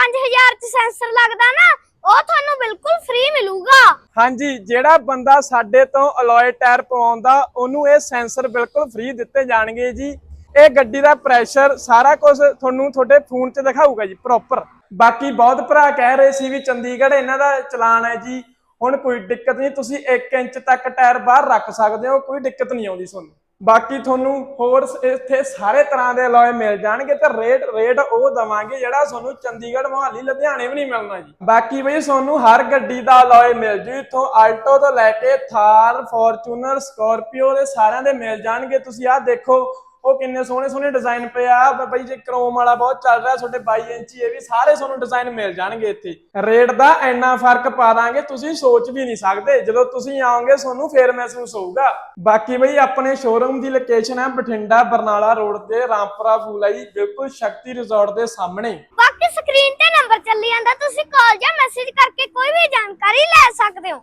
Sensor ਲੱਗਦਾ ਨਾ, ਉਹ ਤੁਹਾਨੂੰ ਬਿਲਕੁਲ ਫ੍ਰੀ ਮਿਲੂਗਾ। ਹਾਂਜੀ, ਜਿਹੜਾ ਬੰਦਾ ਸਾਡੇ ਤੋਂ ਅਲੋਏ ਟਾਇਰ ਪਵਾਉਂਦਾ, ਉਹਨੂੰ ਇਹ ਸੈਂਸਰ ਬਿਲਕੁਲ ਫ੍ਰੀ ਦਿੱਤੇ ਜਾਣਗੇ ਜੀ। ਇਹ ਗੱਡੀ ਦਾ ਪ੍ਰੈਸ਼ਰ ਸਾਰਾ ਕੁਝ ਤੁਹਾਨੂੰ ਤੁਹਾਡੇ ਫੋਨ 'ਚ ਦਿਖਾਊਗਾ ਜੀ ਪ੍ਰੋਪਰ ਬਾਕੀ ਬਹੁਤ ਭਰਾ ਕਹਿ ਰਹੇ ਸੀ ਵੀ ਚੰਡੀਗੜ੍ਹ ਇਹਨਾਂ ਦਾ ਚਲਾਨ ਹੈ ਜੀ। ਹੁਣ ਕੋਈ ਦਿੱਕਤ ਨਹੀਂ, ਤੁਸੀਂ 1 ਇੰਚ ਤੱਕ ਟਾਇਰ ਬਾਹਰ ਰੱਖ ਸਕਦੇ ਹੋ, ਕੋਈ ਦਿੱਕਤ ਨਹੀਂ ਆਉਂਦੀ ਤੁਹਾਨੂੰ। ਬਾਕੀ ਤੁਹਾਨੂੰ ਹੋਰ ਇੱਥੇ ਸਾਰੇ ਤਰ੍ਹਾਂ ਦੇ ਅਲੋਏ ਮਿਲ ਜਾਣਗੇ ਤੇ ਰੇਟ ਰੇਟ ਉਹ ਦਵਾਂਗੇ ਜਿਹੜਾ ਤੁਹਾਨੂੰ ਚੰਡੀਗੜ੍ਹ, ਮੋਹਾਲੀ, ਲੁਧਿਆਣੇ ਵੀ ਨਹੀਂ ਮਿਲਣਾ ਜੀ। ਬਾਕੀ ਬਈ ਤੁਹਾਨੂੰ ਹਰ ਗੱਡੀ ਦਾ ਅਲੋਏ ਮਿਲ ਜੂ, ਇੱਥੋਂ ਆਲਟੋ ਤੋਂ ਲੈ ਕੇ ਥਾਰ ਫੋਰਚੂਨਰ ਸਕਾਰਪੀਓ ਦੇ ਸਾਰਿਆਂ ਦੇ ਮਿਲ ਜਾਣਗੇ। ਤੁਸੀਂ ਆਹ ਦੇਖੋ ਉਹ ਕਿੰਨੇ ਸੋਹਣੇ ਸੋਹਣੇ ਡਿਜ਼ਾਈਨ ਪਏ ਆ। ਬ- ਜੇ ਕ੍ਰੋਮ ਵਾਲਾ ਬਹੁਤ ਚੱਲ ਰਿਹਾ, ਤੁਹਾਡੇ 22 ਇੰਚੀ ਇਹ ਵੀ ਸਾਰੇ ਤੁਹਾਨੂੰ ਡਿਜ਼ਾਈਨ ਮਿਲ ਜਾਣਗੇ ਇੱਥੇ। ਰੇਟ ਦਾ ਇੰਨਾ ਫ਼ਰਕ ਪਾ ਦਾਂਗੇ, ਤੁਸੀਂ ਸੋਚ ਵੀ ਨਹੀਂ ਸਕਦੇ। ਜਦੋਂ ਤੁਸੀਂ ਆਓਗੇ, ਤੁਹਾਨੂੰ ਫੇਰ ਮਹਿਸੂਸ ਹੋਊਗਾ। ਬਾਕੀ ਬਈ ਆਪਣੇ ਸ਼ੋਰੂਮ ਦੀ ਲੋਕੇਸ਼ਨ ਹੈ ਬਠਿੰਡਾ, ਬਰਨਾਲਾ ਰੋਡ ਤੇ, ਰਾਮਪੁਰਾ, ਫੂਲਾਈ, ਬਿਲਕੁਲ ਸ਼ਕਤੀ ਰਿਜ਼ੋਰਟ ਦੇ ਸਾਹਮਣੇ। ਬਾਕੀ ਸਕਰੀਨ ਤੇ ਨੰਬਰ ਚੱਲੀ ਜਾਂਦਾ, ਤੁਸੀਂ ਕਾਲ ਜਾਂ ਮੈਸੇਜ ਕਰਕੇ ਕੋਈ ਵੀ ਜਾਣਕਾਰੀ ਲੈ ਸਕਦੇ ਹੋ।